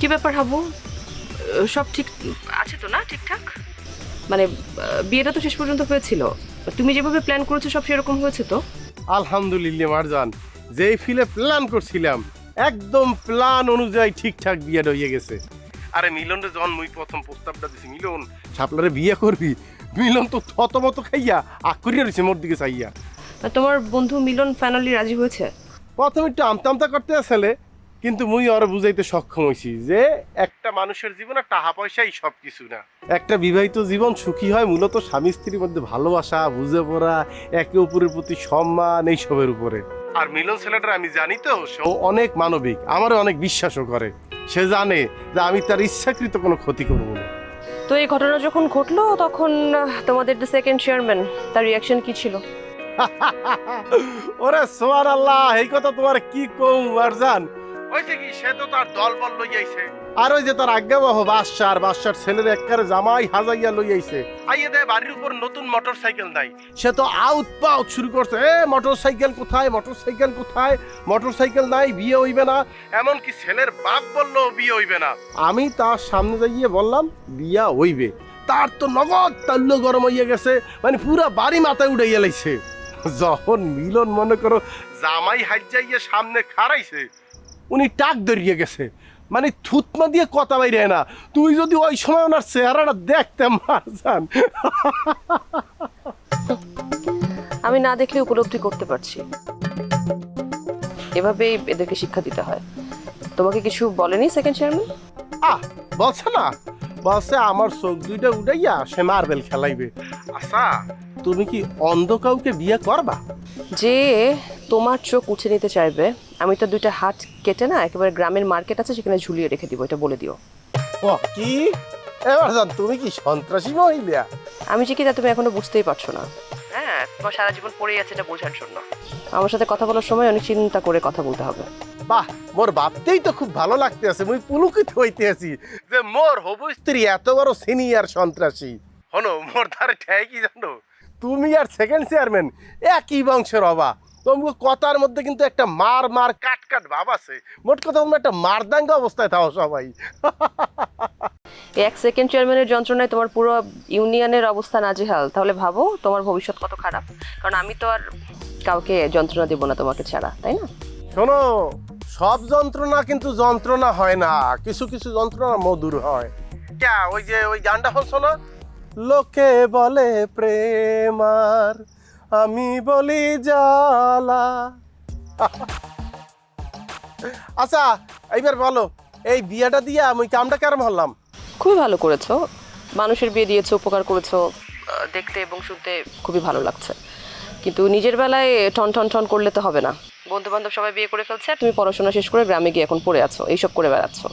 কি ব্যাপার হাবু? সব ঠিক আছে তো না ঠিকঠাক? মানে বিয়েটা তো শেষ পর্যন্ত হয়েছিল। তুমি যেভাবে প্ল্যান করেছ সব সেরকম হয়েছে তো? আলহামদুলিল্লাহ মারজান। যেই ফিলে প্ল্যান করছিলাম একদম প্ল্যান অনুযায়ী ঠিকঠাক বিয়েটা হয়ে গেছে। আরে মিলনের যখন মুই প্রথম প্রস্তাবটা দিছি মিলন। সাপলারে বিয়ে করবি? মিলন তো থতমত খাইয়া আকুরিয়া রয়েছে মোর দিকে চাইয়া। তোমার বন্ধু মিলন ফাইনালি রাজি হয়েছে? প্রথম একটু আমতা আমতা করতে আসলে কিন্তু মুই আর বুঝাইতে সক্ষম হইছি যে একটা মানুষের জীবনে টাকা পয়সাই সব কিছু না। একটা বিবাহিত জীবন সুখী হয় মূলত স্বামী স্ত্রীর মধ্যে ভালোবাসা বুঝে পড়া একে অপরের প্রতি সম্মান এইসবের উপরে। আর মিলন ছেলেটা আমি জানি তো সে অনেক মানবিক আমারও অনেক বিশ্বাসও করে। সে জানে যে আমি তার ইচ্ছাকৃত কোনো ক্ষতি করব না। তো এই ঘটনা যখন ঘটলো তখন তোমাদের যে সেকেন্ড চেয়ারম্যান তার রিয়াকশন কি ছিল? ওরে সোয়ার আল্লাহ এই কথা তোমার কি কম আরজান? কি সে তো তার দল বল লই আইছে। আর ওই যে তার আজ্ঞাবহ বাদশার বাদশার ছেলের জামাই হাজাইয়া লই আইছে। আইয়ে দে বাড়ির উপর নতুন মোটর সাইকেল নাই সে তো আউট পাউট শুরু করছে। এ মোটর সাইকেল কোথায় মোটর সাইকেল কোথায়? মোটর সাইকেল নাই বিয়ে হইবে না। এমন কি ছেলের বাপ বলল বিয়ে হইবে না। আমি তার সামনে দাঁড়িয়ে বললাম বিয়া হইবে। তার তো নগদ তাল্য গরম হইয়া গেছে মানে পুরা বাড়ি মাথায় উঠে গেলাইছে যখন মিলন মনে করো জামাই হাইজাইয়ে সামনে খাড়াইছে উনি টাক ধরিয়ে গেছে। মানে থুতমা দিয়ে কথা বাইরে না। তুই যদি ওই সময় ওনার চেহারাটা দেখতে মার যান। আমি না দেখলে উপলব্ধি করতে পারছি। এভাবেই এদেরকে শিক্ষা দিতে হয়। তোমাকে কিছু বলেনি সেকেন্ড চেয়ারম্যান আহ বলছে না। বলছে আমার চোখ দুইটা উঠাইয়া সে মার্বেল খেলাইবে। আচ্ছা তুমি কি অন্ধ কাউকে বিয়ে করবা? যে তোমার চোখ উঠে নিতে চাইবে আমি তো দুইটা হাত কেটে না একেবারে গ্রামের মার্কেট আছে সেখানে ঝুলিয়ে রেখে দিব এটা বলে দিও। ও কি? এবার জান তুমি কি সন্ত্রাসী মহিলা? আমি যে কি তা তুমি এখনও বুঝতেই পারছ না। হ্যাঁ তোমার সারা জীবন পড়েই আছে এটা বোঝার জন্য। আমার সাথে কথা বলার সময় অনেক চিন্তা করে কথা বলতে হবে। বাহ মোর ভাবতেই তো খুব ভালো লাগতে আছে মুই পুলুকিত হইতে আছি যে মোর হবু স্ত্রী এত বড় সিনিয়র সন্ত্রাসী। হনো মোর ধারে কি জানো? তুমি আর সেকেন্ড চেয়ারম্যান একই বংশের হবা তোমাকে কথার মধ্যে কিন্তু একটা মার মার কাট কাট ভাব আছে। মোট কথা তোমরা একটা মারদাঙ্গা অবস্থায় থাও সবাই। এক সেকেন্ড চেয়ারম্যানের যন্ত্রণায় তোমার পুরো ইউনিয়নের অবস্থা নাজেহাল। তাহলে ভাবো তোমার ভবিষ্যৎ কত খারাপ। কারণ আমি তো আর কাউকে যন্ত্রণা দেবো না তোমাকে ছাড়া তাই না? শোনো সব যন্ত্রণা কিন্তু যন্ত্রণা হয় না। কিছু কিছু যন্ত্রণা মধুর হয়। ক্যা ওই যে ওই গানটা হল শোনো। লোকে বলে প্রেমার, আমি বলি জ্বালা। আচ্ছা এইবার বলো, এই বিয়েটা দিয়ে আমি কামটা কেরম হলাম? খুবই ভালো করেছ। মানুষের বিয়ে দিয়েছ, উপকার করেছ। দেখতে এবং শুনতে খুবই ভালো লাগছে। কিন্তু নিজের বেলায় টন টন টন করলে তো হবে না। বন্ধু বান্ধব সবাই বিয়ে করে ফেলছে তুমি পড়াশোনা শেষ করে গ্রামে গিয়ে এখন পড়ে আছো। এইসব করে বেড়াচ্ছ।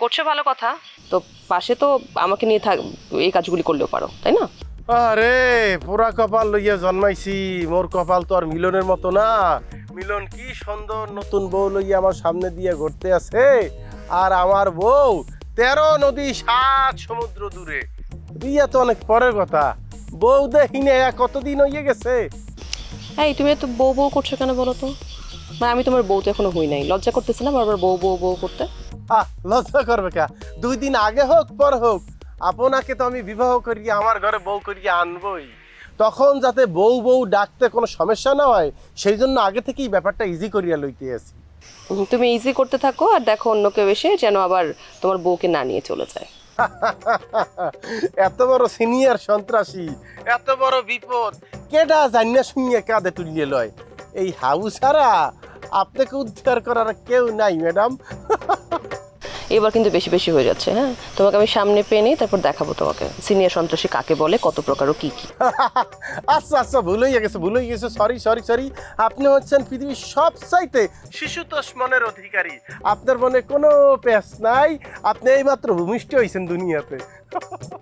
করছ ভালো কথা। তো পাশে তো আমাকে নিয়ে থাক এই কাজগুলি করলেও পারো তাই না? আরে পুরা কপাল লইয়া জন্মাইছি। মোর কপাল তো আর মিলনের মতো না। মিলন কি সুন্দর নতুন বউ লইয়া আমার সামনে দিয়ে ঘুরতে আছে। আর আমার বউ তেরো নদী সাত সমুদ্র দূরে। বিয়ে তো অনেক পরের কথা। বউ দেখিনে কতদিন হইয়ে গেছে? এই তুমি এত বউ বউ করছ কেন বলো তো? মানে আমি তোমার বউ তো এখনও হই নাই। লজ্জা করতেছিলাম বারবার বউ বউ বউ করতে? লজ্জা করবে কা? দুই দিন আগে হোক পর হোক আপনাকে তো আমি বিবাহ করিয়ে আমার ঘরে বউ করিয়ে আনবই। তখন যাতে বউ বউ ডাকতে কোনো সমস্যা না হয় সেই জন্য আগে থেকেই ব্যাপারটা ইজি করিয়া লইতে হুম, তুমি ইজি করতে থাকো আর দেখো অন্য কেউ এসে যেন আবার তোমার বউকে না নিয়ে চলে যায়। এত বড় সিনিয়র সন্ত্রাসী এত বড় বিপদ কেডা জানিয়া শুনিয়ে কাঁধে তুলিয়ে লয়? এই হাউ ছাড়া আপনাকে উদ্ধার করার কেউ নাই ম্যাডাম এবার কিন্তু বেশি বেশি হয়ে যাচ্ছে হ্যাঁ? তোমাকে আমি সামনে পেয়ে নিই, তারপর দেখাবো তোমাকে। সিনিয়র সন্ত্রাসী কাকে বলে, কত প্রকার ও কি কি। আচ্ছা আচ্ছা ভুলেই গেছে, ভুল হয়ে গেছে সরি সরি সরি আপনি হচ্ছেন পৃথিবীর সব চাইতে শিশুতোষ মনের অধিকারী। আপনার মনে কোনো পেস নাই, আপনি এইমাত্র ভূমিষ্ঠ হয়েছেন দুনিয়াতে।